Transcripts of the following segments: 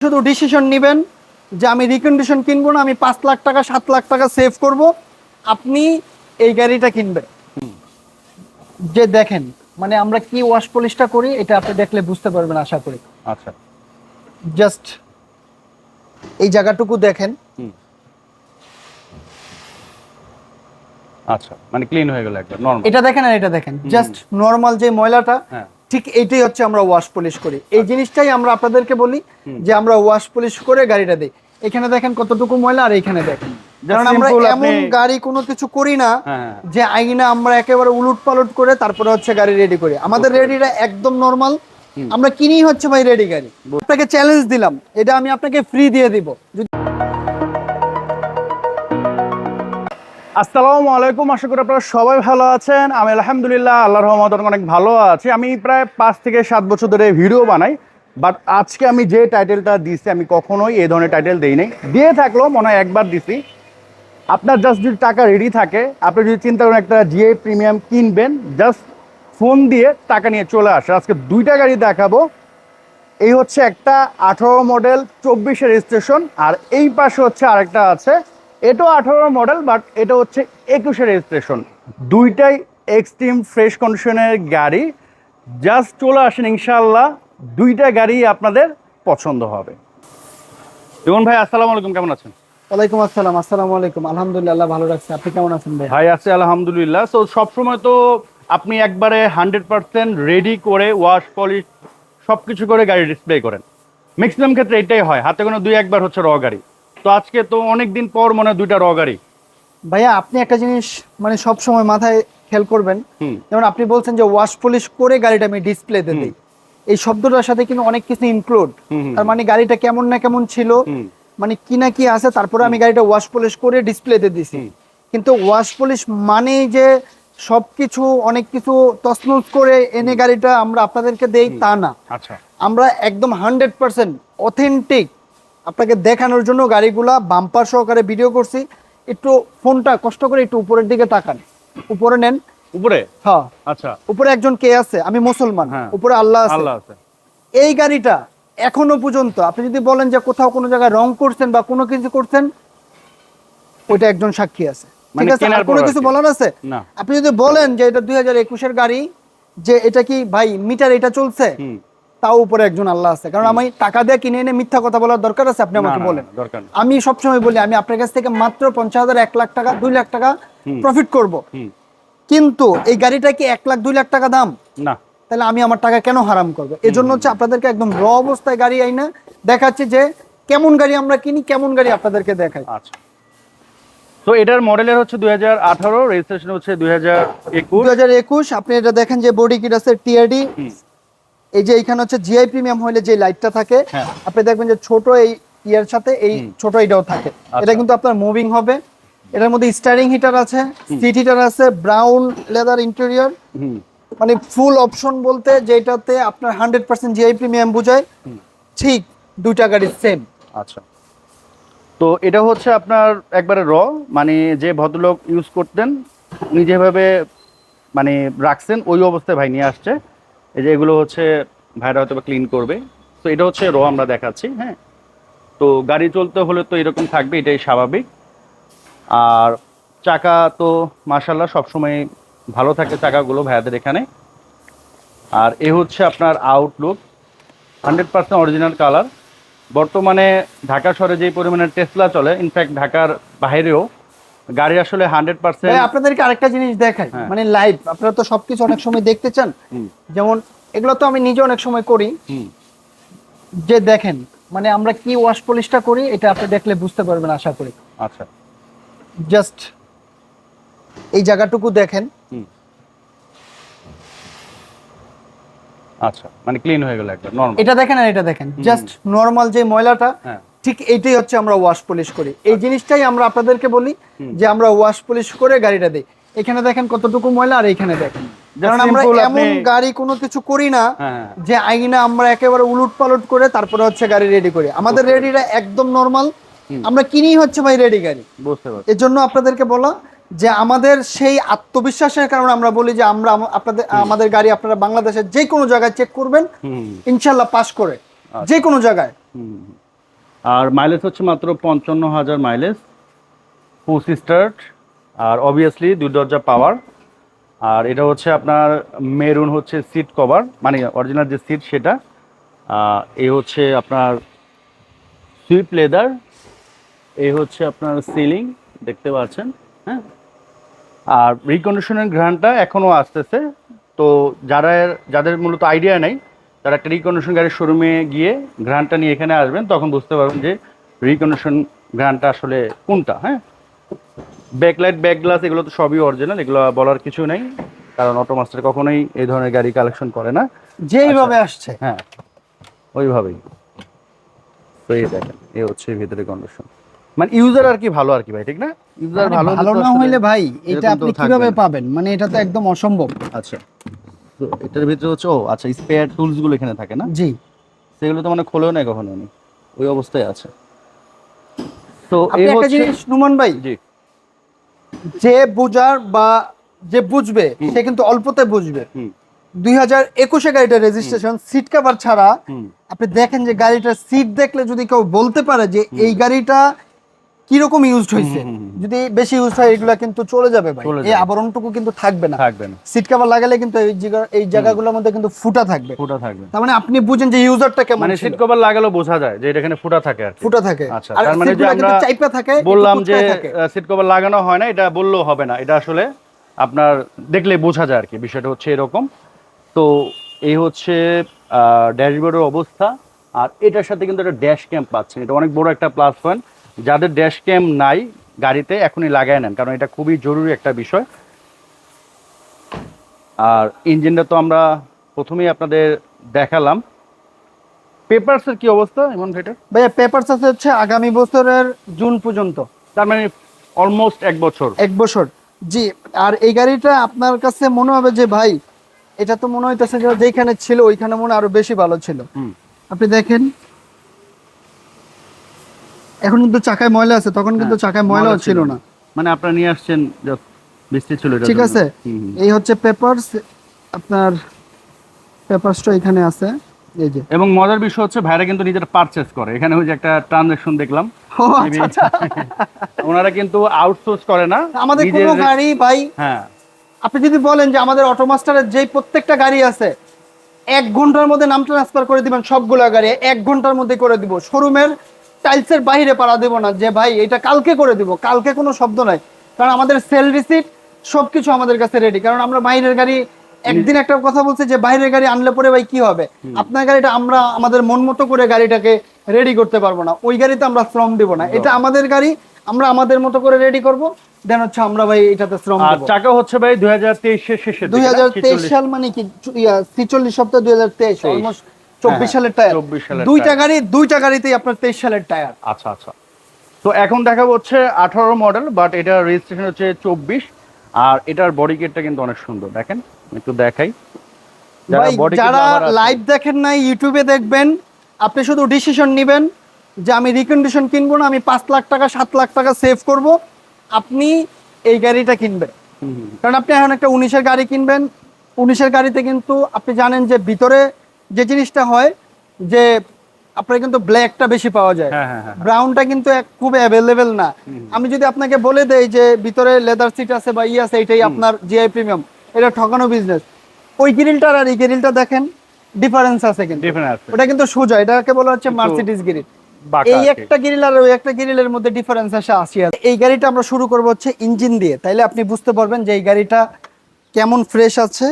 শুধু ডিসিশন নেবেন যে আমি রিকন্ডিশন কিনবো না আমি পাঁচ লাখ টাকা সাত লাখ টাকা সেভ করব। আপনি এই গাড়িটা কিনবেন। যে দেখেন মানে আমরা কি ওয়াশ পলিশটা করি এটা আপনি দেখলে বুঝতে পারবেন আশা করি। আচ্ছা। জাস্ট এই জায়গাটুকু দেখেন। আচ্ছা মানে ক্লিন হয়ে গেল একবার নরমাল এটা দেখেন আর এটা দেখেন। জাস্ট নর্মাল যে ময়লাটা হ্যাঁ। ঠিক এইটাই হচ্ছে আমরা ওয়াশ পলিশ করি। এই জিনিসটাই আমরা আপনাদেরকে বলি যে আমরা ওয়াশ পলিশ করে গাড়িটা দিই। এখানে দেখেন কতটুকু ময়লা আর এখানে দেখেন। কারণ আমরা এমন গাড়ি কোনো কিছু করি না হ্যাঁ যে আইনা আমরা একেবারে উলুট পালট করে তারপরে হচ্ছে গাড়ি রেডি করি। আমাদের রেডিটা একদম নর্মাল আমরা কিনি হচ্ছে ভাই রেডি গাড়ি। আপনাকে চ্যালেঞ্জ দিলাম। এটা আমি আপনাকে ফ্রি দিয়ে দিব। যদি আসসালামু আলাইকুম, আশা করি আপনারা সবাই ভালো আছেন। আমি আলহামদুলিল্লাহ আল্লাহ রহমত অনেক ভালো আছি। আমি প্রায় পাঁচ থেকে সাত বছর ধরে ভিডিও বানাই বাট আজকে আমি যে টাইটেলটা দিছি, আমি কখনোই এই ধরনের টাইটেল দিই নাই। দিয়ে থাকলেও মনে হয় একবার দিছি। আপনার জাস্ট যদি টাকা রেডি থাকে, আপনি যদি চিন্তা করেন একটা জিএ প্রিমিয়াম কিনবেন জাস্ট ফোন দিয়ে টাকা নিয়ে চলে আসে আজকে দুইটা গাড়ি দেখাবো। এই হচ্ছে একটা আঠারো মডেল চব্বিশে রেজিস্ট্রেশন আর এই পাশে হচ্ছে আরেকটা আছে এটাও আঠারো মডেল বাট এটা হচ্ছে একুশে রেজিস্ট্রেশন দুইটাই এক্সট্রিম ফ্রেশ কন্ডিশনের গাড়ি। জাস্ট চলে আসেন ইনশাল্লাহ দুইটা গাড়ি আপনাদের পছন্দ হবে। দেখুন ভাই আসসালামু আলাইকুম কেমন আছেন? ওয়ালাইকুম আসসালাম আসসালামু আলাইকুম। আলহামদুলিল্লাহ ভালো রাখছি। আপনি কেমন আছেন ভাই? ভাই আছে আলহামদুলিল্লাহ। সো সবসময় তো আপনি একবারে হান্ড্রেড পার্সেন্ট রেডি করে ওয়াশ পলিশ সব কিছু করে গাড়ি ডিসপ্লে করেন। ম্যাক্সিমাম ক্ষেত্রে এটাই হয়। হাতে কোনো দুই একবার হচ্ছে র গাড়ি। তো আজকে তো অনেক দিন পর মনে হয় দুইটা র গাড়ি ভাইয়া আপনি একটা জিনিস মানে সব সময় মাথায় খেয়াল করবেন। যেমন আপনি বলছেন যে ওয়াশ পলিশ করে গাড়িটা আমি ডিসপ্লেতে দিই। এই শব্দটার সাথে কিন্তু অনেক কিছু ইনক্লুড। তার মানে গাড়িটা কেমন না কেমন ছিল মানে কি না কি আছে তারপরে আমি গাড়িটা ওয়াশ পলিশ করে ডিসপ্লেতে দিছি। কিন্তু ওয়াশ পলিশ মানেই যে সবকিছু অনেক কিছু তছনছ করে এনে গাড়িটা আমরা আপনাদেরকে দেই তা না। আচ্ছা। আমরা একদম হান্ড্রেড পার্সেন্ট অথেন্টিক আপনাকে দেখানোর জন্য গাড়িগুলা বাম্পার সহকারে ভিডিও করছি। একটু ফোনটা কষ্ট করে একটু উপরের দিকে তাকান। উপরে নেন। উপরে? হ্যাঁ। আচ্ছা। উপরে একজন কে আছে? আমি মুসলমান। হ্যাঁ। উপরে আল্লাহ আছে। আল্লাহ আছে। এই গাড়িটা এখনও পর্যন্ত আপনি যদি বলেন যে কোথাও কোনো জায়গায় রং করছেন বা কোনো কিছু করছেন ওইটা একজন সাক্ষী আছে। মানে ঠিক আছে? আর কোনো কিছু বলার আছে? আপনি যদি বলেন যে এটা দুই হাজার একুশের গাড়ি যে এটা কি ভাই মিটার এটা চলছে? তাও উপরে একজন আল্লাহ আছে। কারণ আমি টাকা দিয়ে কিনে এনে মিথ্যা কথা বলার দরকার আছে আপনি আমাকে বলেন। আমি সবসময় বলি আমি আপনার কাছ থেকে মাত্র পঞ্চাশ হাজার এক লাখ টাকা দুই লাখ টাকা প্রফিট করব। কিন্তু এই গাড়িটা কি এক লাখ দুই লাখ টাকা দাম? না। তাহলে আমি আমার টাকা কেন হারাম করব? এই জন্য হচ্ছে আপনাদেরকে একদম র অবস্থায় গাড়ি আইনা দেখাচ্ছে যে কেমন গাড়ি আমরা কিনি কেমন গাড়ি আপনাদেরকে দেখাই। আচ্ছা। তো এটার মডেলের হচ্ছে দুই হাজার আঠারো রেজিস্ট্রেশন হচ্ছে দুই হাজার একুশ। দু হাজার একুশ আপনি এটা দেখেন যে বডি কিট আছে টিআরডি। এই যে এখানে হচ্ছে জিআই প্রিমিয়াম হলে যে লাইটটা থাকে হ্যাঁ। আপনি দেখবেন যে ছোট এই ইয়ার সাথে এই ছোট এটাও থাকে। আচ্ছা। এটা কিন্তু আপনার মুভিং হবে। এটার মধ্যে স্টারিং হিটার আছে সিট হিটার আছে ব্রাউন লেদার ইন্টেরিয়র মানে ফুল অপশন বলতে যেটাতে আপনার হান্ড্রেড পার্সেন্ট জিআই প্রিমিয়াম বোঝায় ঠিক দুইটা গাড়ি সেম আচ্ছা। তো এটা হচ্ছে আপনার একবারে র মানে যে ভদ্রলোক ইউজ করতেন উনি যেভাবে মানে রাখছেন ওই অবস্থায় ভাই নিয়ে আসছে। এই যে এগুলো হচ্ছে ভাইরা হয়তো ক্লিন করবে। তো এটা হচ্ছে র আমরা দেখাচ্ছি হ্যাঁ? তো গাড়ি চলতে হলে তো এরকম থাকবে, এটাই স্বাভাবিক। আর চাকা তো মাসাল্লাহ সবসময় ভালো থাকে চাকাগুলো ভাইয়াদের এখানে। আর এ হচ্ছে আপনার outlook hundred percent original colour বর্তমানে ঢাকা শহরে যে পরিমাণে টেসলা চলে ইনফ্যাক্ট ঢাকার বাইরেও গাড়ি আসলে হান্ড্রেড পার্সেন্ট আপনাদেরকে আরেকটা জিনিস দেখাই। হ্যাঁ। মানে লাইভ আপনারা তো সবকিছু অনেক সময় দেখতে চান যেমন এগুলো তো আমি নিজে অনেক সময় করি। যে দেখেন মানে আমরা কি ওয়াশ পলিশটা করি এটা আপনি দেখলে বুঝতে পারবেন আশা করি। আচ্ছা। জাস্ট এই জায়গাটুকু দেখেন। আচ্ছা মানে ক্লিন হয়ে গেল একবার নর্মাল এটা দেখেন আর এটা দেখেন। জাস্ট নর্মাল যে ময়লাটা হ্যাঁ। ঠিক এইটাই হচ্ছে আমরা ওয়াশ পলিশ করি। এই জিনিসটাই আমরা আপনাদেরকে বলি যে আমরা ওয়াশ পলিশ করে গাড়িটা দিই। এখানে দেখেন কতটুকু ময়লা আর এখানে দেখেন। কারণ আমরা এমন গাড়ি কোনো কিছু করি না হ্যাঁ যে আইনা আমরা একেবারে উলুট পালট করে তারপরে হচ্ছে গাড়ি রেডি করি। আমাদের রেডিটা একদম নর্মাল আমরা কিনি হচ্ছে ভাই রেডি গাড়ি। এর জন্য আপনাদেরকে বলা যে আমাদের সেই আত্মবিশ্বাসের কারণে আমরা বলি যে আমরা আপনাদের আমাদের গাড়ি আপনারা বাংলাদেশের যে কোনো জায়গায় চেক করবেন ইনশাল্লাহ পাস করে। যে কোনো জায়গায়। আর মাইলেজ হচ্ছে মাত্র পঞ্চান্ন হাজার মাইলেজ পুশ স্টার্ট আর অবভিয়াসলি দুই দরজা পাওয়ার আর এটা হচ্ছে আপনার মেরুন হচ্ছে সিট কভার মানে অরিজিনাল যে সিট সেটা এ হচ্ছে আপনার সুইপ লেদার এ হচ্ছে আপনার সিলিং দেখতে পাচ্ছেন হ্যাঁ? আর রিকন্ডিশনের গ্রানটা এখনও আসতেছে, তো যারা যাদের মূলত আইডিয়া নেই তারা একটা রিকন্ডিশন গাড়ির শোরুমে গিয়ে গ্রানটা নিয়ে এখানে আসবেন তখন বুঝতে পারবেন যে রিকন্ডিশন গ্রানটা আসলে কোনটা হ্যাঁ? ব্যাকলাইট ব্যাক গ্লাস এগুলো তো সবই অরিজিনাল এগুলো বলার কিছু নেই কারণ অটোমাস্টার কখনোই এই ধরনের গাড়ি কালেকশন করে না। যেইভাবে আসছে। হ্যাঁ ওইভাবেই। তো এই দেখেন এই হচ্ছে ভিতরে কন্ডিশন মানে ইউজার আর কি ভালো আর কি ভাই ঠিক না? ইউজার ভালো ভালো না হইলে ভাই এটা আপনি কীভাবে পাবেন? মানে এটা তো একদম অসম্ভব। আচ্ছা। তো এটার ভিতরে হচ্ছে ও আচ্ছা স্পেয়ার টুলসগুলো এখানে থাকে না? জি। সেগুলো তো মানে খোলেও না কখনো উনি। ওই অবস্থায় আছে। তো আপনি এই একটা জিনিস নুমান ভাই জি। যে বুঝার বা যে বুঝবে সে কিন্তু অল্পতে বুঝবে। দুই হাজার একুশে গাড়িটা রেজিস্ট্রেশন সিট কভার ছাড়া আপনি দেখেন যে গাড়িটার সিট দেখলে যদি কেউ বলতে পারে যে এই গাড়িটা কীরকম ইউজড হয়েছে। যদি বেশি ইউজ হয় এগুলা কিন্তু চলে যাবে ভাই। এই আবরণটুকু কিন্তু থাকবে না। থাকবে না। সিট কভার লাগালে কিন্তু এই জায়গা এই জায়গাগুলোর মধ্যে কিন্তু ফুটা থাকবে। ফুটা থাকবে। তার মানে আপনি বুঝেন যে ইউজারটা কেমন মানে সিট কভার লাগালেও বোঝা যায় যে এটা এখানে ফুটা থাকে আর ফুটা থাকে। আচ্ছা, তার মানে যে আমরা চাইপা থাকে বললাম যে সিট কভার লাগানো হয় না এটা বললেও হবে না। এটা আসলে আপনার দেখলে বোঝা যায় আর কি বিষয়টা হচ্ছে এরকম। তো এই হচ্ছে ড্যাশবোর্ডের অবস্থা। আর এটার সাথে কিন্তু একটা ড্যাশ ক্যাম্প পাচ্ছেন। এটা অনেক বড় একটা প্লাস পয়েন্ট যাদের ড্যাশ ক্যাম্প নাই গাড়িতে এখনই লাগায় নেন কারণ এটা খুবই জরুরি একটা বিষয়। আর ইঞ্জিনটা তো আমরা প্রথমেই আপনাদের দেখালাম। পেপারসের কি অবস্থা ইমন ভাইটার? ভাইয়া পেপারস আছে হচ্ছে আগামী বছরের জুন পর্যন্ত। তার মানে অলমোস্ট এক বছর। এক বছর। জি আর এই গাড়িটা আপনার কাছে মনে হবে যে ভাই এটা তো মনে হইতেছে যে যেখানে ছিল ওইখানে মনে আরও বেশি ভালো ছিল। আপনি দেখেন। এখন কিন্তু চাকায় ময়লা আছে তখন কিন্তু হ্যাঁ, চাকায় ময়লাও ময়লা ছিল না। মানে আপনারা নিয়ে আসছেন বৃষ্টি ছিল ঠিক আছে। এই হচ্ছে পেপারস আপনার পেপারসটা এখানে আছে এই যে। এবং মজার বিষয় হচ্ছে ভাইরা কিন্তু নিজের পারচেস করে। এখানে ওই যে একটা ট্রানজাকশন দেখলাম। আচ্ছা আচ্ছা। ওনারা কিন্তু আউটসোর্স করে না আমাদের কোনো গাড়ি ভাই হ্যাঁ। আপনি যদি বলেন যে আমাদের অটোমাস্টারের যেই প্রত্যেকটা গাড়ি আছে এক ঘণ্টার মধ্যে নাম ট্রান্সফার করে দিবেন সবগুলো গাড়ি এক ঘণ্টার মধ্যে করে দিব। শোরুমের টাইলসের বাইরে পাড়া দেবো না যে ভাই এটা কালকে করে দিব কালকে কোনো শব্দ নাই। কারণ আমাদের সেল রিসিপ্ট সবকিছু আমাদের কাছে রেডি কারণ আমরা বাইরের গাড়ি একদিন একটা কথা বলছে যে বাইরের গাড়ি আনলে পরে ভাই কি হবে? আপনার গাড়িটা আমরা আমাদের মন মতো করে গাড়িটাকে রেডি করতে পারব না। ওই গাড়িতে আমরা শ্রম দিব না। এটা আমাদের গাড়ি আমরা আমাদের মতো করে রেডি করব দেন হচ্ছে আমরা ভাই এটাতে শ্রম আর দেবো। চাকা হচ্ছে ভাই দুই হাজার তেইশের শেষের দুই হাজার তেইশ সাল মানে কি? ছিচল্লিশ সপ্তাহ দুই হাজার তেইশ তেইশ। অলমোস্ট চব্বিশ সালের টায়ার 24 সালের দুইটা গাড়ি দুইটা গাড়িতেই আপনার তেইশ সালের টায়ার আচ্ছা আচ্ছা। তো এখন দেখা হচ্ছে আঠারো মডেল বাট এটা রেজিস্ট্রেশন হচ্ছে চব্বিশ। আর এটার বডি কিটটা কিন্তু অনেক সুন্দর। দেখেন একটু দেখাই। যারা লাইভ দেখেন নাই ইউটিউবে দেখবেন আপনি শুধু ডিসিশন নেবেন যে আমি রিকন্ডিশন কিনবো না আমি পাঁচ লাখ টাকা সাত লাখ টাকা সেভ করব আপনি এই গাড়িটা কিনবেন। কারণ আপনি এখন একটা উনিশের গাড়ি কিনবেন। উনিশের গাড়িতে কিন্তু আপনি জানেন যে ভিতরে যে জিনিসটা হয় যে আপনার কিন্তু ব্ল্যাকটা বেশি পাওয়া যায়। হ্যাঁ হ্যাঁ হ্যাঁ ব্রাউনটা কিন্তু খুব অ্যাভেলেবেল না। আমি যদি আপনাকে বলে দেই যে ভিতরে লেদার সিট আছে বা ই আছে এটাই আপনার জিআই প্রিমিয়াম এটা ঠকানো বিজনেস ওই গ্রিলটার আর এই গ্রিলটা দেখেন ডিফারেন্স আছে কিন্তু। ওটা কিন্তু সোজা এটাকে বলা হচ্ছে মার্সিডিজ গ্রিল এই একটা গ্রিল আর ওই একটা গ্রিলের মধ্যে ডিফারেন্স আসে আসি আর এই গাড়িটা আমরা শুরু করব হচ্ছে ইঞ্জিন দিয়ে। তাইলে আপনি বুঝতে পারবেন যে এই গাড়িটা কেমন ফ্রেশ আছে।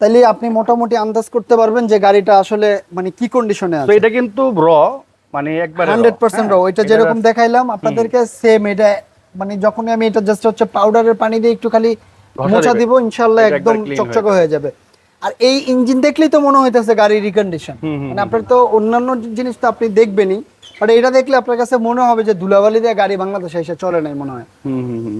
তাইলে আপনি মোটামুটি আন্দাজ করতে পারবেন যে গাড়িটা আসলে মানে কি কন্ডিশনে আছে। এটা কিন্তু র মানে একবারে হান্ড্রেড পার্সেন্ট হ্যাঁ, ওইটা যেরকম দেখাইলাম আপনাদেরকে সেম এটা মানে যখনই আমি এটা জাস্ট হচ্ছে পাউডারের পানি দিয়ে একটু খালি মোছা দিব। ইনশাল্লাহ এটা একদম চকচকে হয়ে যাবে। আর এই ইঞ্জিন দেখলেই তো মনে হইতেছে গাড়ির রিকন্ডিশন মানে আপনার তো অন্যান্য জিনিস তো আপনি দেখবেনই বাট এটা দেখলে আপনার কাছে মনে হবে যে ধুলাবালি দিয়ে গাড়ি বাংলাদেশে এসে চলে নাই মনে হয়।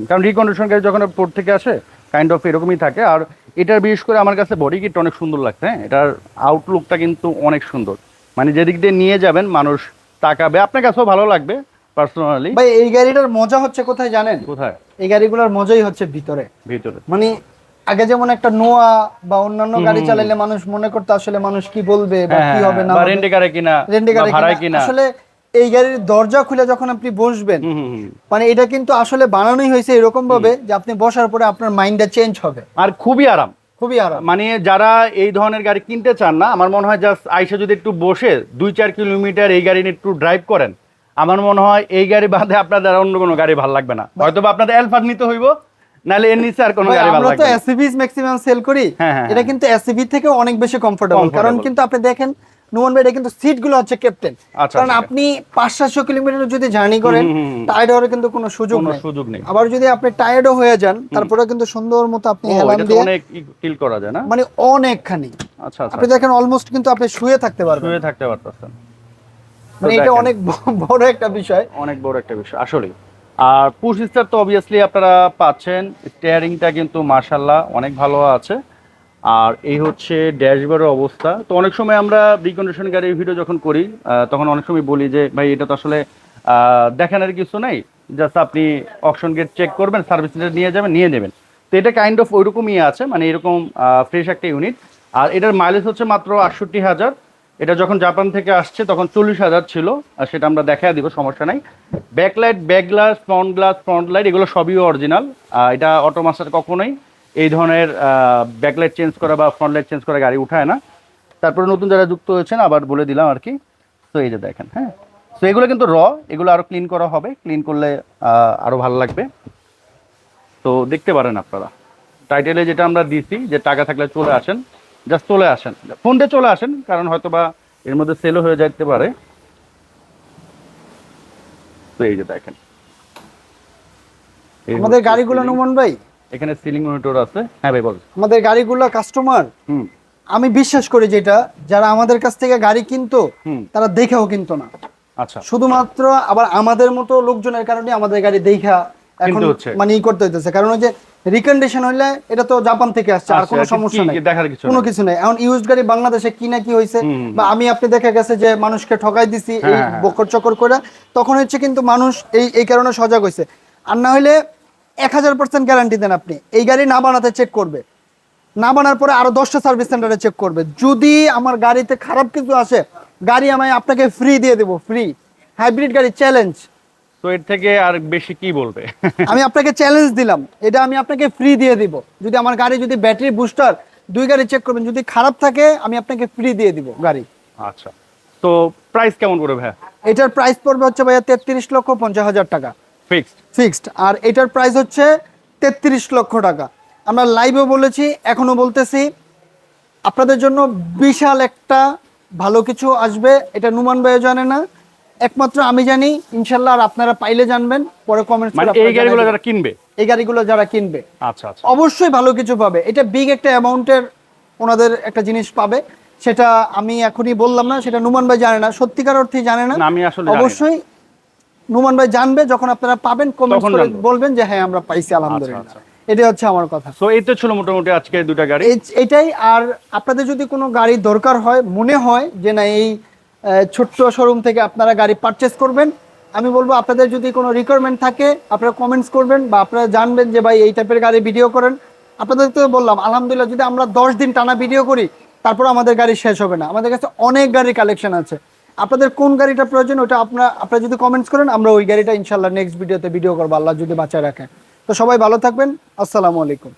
কারণ রিকন্ডিশন গাড়ি যখন পোর্ট থেকে আসে কাইন্ড অফ এরকমই থাকে। আর এটার বিশেষ করে আমার কাছে বডি কিট অনেক সুন্দর লাগছে হ্যাঁ? এটার আউটলুকটা কিন্তু অনেক সুন্দর। মানে যেদিক দিয়ে নিয়ে যাবেন মানুষ তাকাবে। আপনার কাছেও ভালো লাগবে পার্সোনালি ভাই এই গাড়িটার মজা হচ্ছে কোথায় জানেন? কোথায়? এই গাড়িগুলোর মজাই হচ্ছে ভিতরে। ভিতরে। মানে আগে যেমন একটা নোয়া বা অন্যান্য গাড়ি চালাইলে মানুষ মনে করতো আসলে মানুষ কি বলবে বা কি হবে না হ্যাঁ। রেন্টে কারে কিনা রেন্টে গাড়ি। কিনা। আসলে এই গাড়ির দরজা খুলে যখন আপনি বসবেন। মানে এটা কিন্তু আসলে বানানোই হয়েছে এরকম ভাবে যে আপনি বসার পরে আপনার মাইন্ডটা চেঞ্জ হবে। আর খুবই আরাম। খুবই আরাম। মানে যারা এই ধরনের গাড়ি কিনতে চান না আমার মনে হয় জাস্ট আইসা যদি একটু বসে দুই চার কিলোমিটার এই গাড়ি একটু ড্রাইভ করেন আমার মনে হয় এই গাড়ি বাদে আপনাদের অন্য কোনো গাড়ি ভালো লাগবে না। হয়তো বা আপনাদের এলফার নিতে হইব নাহলে এর নিচে আর কোনো গাড়ি ভালো আমরা তো লাগবে এসইভিস ম্যাক্সিমাম সেল করি হ্যাঁ, হ্যাঁ, এটা হ্যাঁ। কিন্তু এসইভি থেকে অনেক বেশি কমফোর্টেবল কারণ কিন্তু আপনি দেখেন নুমান ভাই এটা কিন্তু সিটগুলো হচ্ছে ক্যাপ্টেন আচ্ছা, কারণ আচ্ছা। আপনি পাঁচ সাতশো কিলোমিটার যদি জার্নি করেন। টায়ার্ড হওয়ার কিন্তু কোনো সুযোগ নেই। সুযোগ নেই। আবার যদি আপনি টায়ার্ডও হয়ে যান তারপরে কিন্তু সুন্দর মতো আপনি হেলান দিয়ে অনেক ফিল করা যায় না? মানে অনেকখানি। আচ্ছা আচ্ছা। আপনি দেখেন অলমোস্ট কিন্তু আপনি শুয়ে থাকতে পারবেন। শুয়ে থাকতে পারতেছেন। মানে এটা অনেক বড় একটা বিষয়। অনেক বড় একটা বিষয় আসলে আর পুশ স্টার তো অবভিয়াসলি আপনারা পাচ্ছেন। স্টিয়ারিংটা কিন্তু মার্শাল্লাহ অনেক ভালো আছে। আর এই হচ্ছে ড্যাশবোর্ডের অবস্থা। তো অনেক সময় আমরা রিকন্ডিশন গাড়ির ভিডিও যখন করি তখন অনেক সময় বলি যে, ভাই, এটা তো আসলে দেখানোর কিছু নেই। জাস্ট আপনি অপশন গেট চেক করবেন সার্ভিস সেন্টার নিয়ে যাবেন, নিয়ে নেবেন। তো এটা কাইন্ড অফ ওইরকমই আছে মানে এরকম ফ্রেশ একটা ইউনিট আর এটার মাইলেজ হচ্ছে মাত্র আটষট্টি হাজার। এটা যখন জাপান থেকে আসছে, তখন চল্লিশ হাজার ছিল। আর সেটা আমরা দেখা দিব, সমস্যা নাই। Backlight back glass front glass front light এগুলো সবই অরিজিনাল এটা অটোমাস্টার কখনোই এই ধরনের ব্যাকলাইট চেঞ্জ করা বা ফ্রন্ট লাইট চেঞ্জ করা গাড়ি উঠায় না। তারপরে নতুন যারা যুক্ত হয়েছেন আবার বলে দিলাম আর কি। তো এই যে দেখেন হ্যাঁ। তো এগুলো কিন্তু র এগুলো আরও ক্লিন করা হবে। ক্লিন করলে আহ, আরও ভালো লাগবে। তো দেখতে পারেন আপনারা। টাইটেলে যেটা আমরা দিছি যে টাকা থাকলে চলে আসেন জাস্ট চলে আসেন। ফোন দিয়ে চলে আসেন কারণ হয়তো বা এর মধ্যে সেলও হয়ে যেতে পারে। তো এই যে দেখেন। আমাদের গাড়িগুলো। নুমান ভাই এখানে সিলিং মনিটর আছে। হ্যাঁ ভাই বল। আমাদের গাড়িগুলো কাস্টমার হুম। আমি বিশ্বাস করি যেটা যারা আমাদের কাছ থেকে গাড়ি কিনতো তারা দেখেও কিনতো না। আচ্ছা। শুধুমাত্র আবার আমাদের মতো লোকজনের কারণে আমাদের গাড়ি দেখা এখন মানে ই করতে হইতেছে। কারণ ওই যে রিকন্ডিশন হইলে এটা তো জাপান থেকে আসছে আর আচ্ছা, কোনো সমস্যা নাই। দেখার কিছু কোনো কিছু নেই। এখন ইউজ গাড়ি বাংলাদেশে কি না কি হুম, বা আমি আপনি দেখা গেছে যে মানুষকে ঠকাই দিছি এই হ্যাঁ, হ্যাঁ। বকর চকর করে তখন হচ্ছে কিন্তু মানুষ এই এই কারণে সজাগ হয়েছে আর না হলে এক হাজার পার্সেন্ট গ্যারান্টি দেন আপনি। এই গাড়ি না বানাতে চেক করবে। না বানার পরে আরও দশটা সার্ভিস সেন্টারে চেক করবে। যদি আমার গাড়িতে খারাপ কিছু আসে গাড়ি আমি আপনাকে ফ্রি দিয়ে দেবো ফ্রি হাইব্রিড গাড়ি চ্যালেঞ্জ তো এর থেকে আর বেশি কি বলবে? আমি আপনাকে চ্যালেঞ্জ দিলাম। এটা আমি আপনাকে ফ্রি দিয়ে দিব। যদি আমার গাড়ি যদি ব্যাটারি বুস্টার দুই গাড়ি চেক করবেন। যদি খারাপ থাকে আমি আপনাকে ফ্রি দিয়ে দিব গাড়ি। আচ্ছা। তো প্রাইস কেমন পড়বে ভাই এটার প্রাইস পড়বে হচ্ছে ভাইয়া তেত্রিশ লক্ষ পঞ্চাশ হাজার টাকা। ফিক্সড ফিক্সড আর এটার প্রাইস হচ্ছে তেত্রিশ লক্ষ টাকা। আমরা লাইভেও বলেছি এখনও বলতেছি আপনাদের জন্য বিশাল একটা ভালো কিছু আসবে এটা নুমান ভাইও জানে না। একমাত্র আমি জানি ইনশাল্লাহ আর আপনারা পাইলে জানবেন পরে কমেন্ট মানে এই গাড়িগুলো যারা কিনবে? এই গাড়িগুলো যারা কিনবে আচ্ছা আচ্ছা। অবশ্যই ভালো কিছু পাবে। এটা বিগ একটা অ্যামাউন্টের ওনাদের একটা জিনিস পাবে। সেটা আমি এখনই বললাম না সেটা নুমান ভাই জানে না সত্যিকার অর্থে জানে না। আমি আসলে না। অবশ্যই নুমান ভাই জানবে যখন আপনারা পাবেন কমেন্ট করে বলবেন যে হ্যাঁ আমরা পাইছি আলহামদুলিল্লাহ। আচ্ছা। এটা হচ্ছে আমার কথা। সো এই তো ছিল মোটামুটি আজকে দুটা গাড়ি। এটাই আর আপনাদের যদি কোনো গাড়ি দরকার হয় মনে হয় যে না এই ছোট্ট শোরুম থেকে আপনারা গাড়ি পারচেস করবেন আমি বলব আপনাদের যদি কোনো রিকোয়ারমেন্ট থাকে আপনারা কমেন্টস করবেন বা আপনারা জানবেন যে ভাই এই টাইপের গাড়ি ভিডিও করেন। আপনাদের তো বললাম আলহামদুলিল্লাহ যদি আমরা দশ দিন টানা ভিডিও করি তারপর আমাদের গাড়ি শেষ হবে না। আমাদের কাছে অনেক গাড়ির কালেকশন আছে। আপনাদের কোন গাড়িটা প্রয়োজন ওটা আপনারা আপনারা যদি কমেন্টস করেন, আমরা ওই গাড়িটা ইনশাল্লাহ নেক্সট ভিডিওতে ভিডিও করব, আল্লাহ যদি বাঁচায় রাখেন। তো সবাই ভালো থাকবেন, আসসালামু আলাইকুম।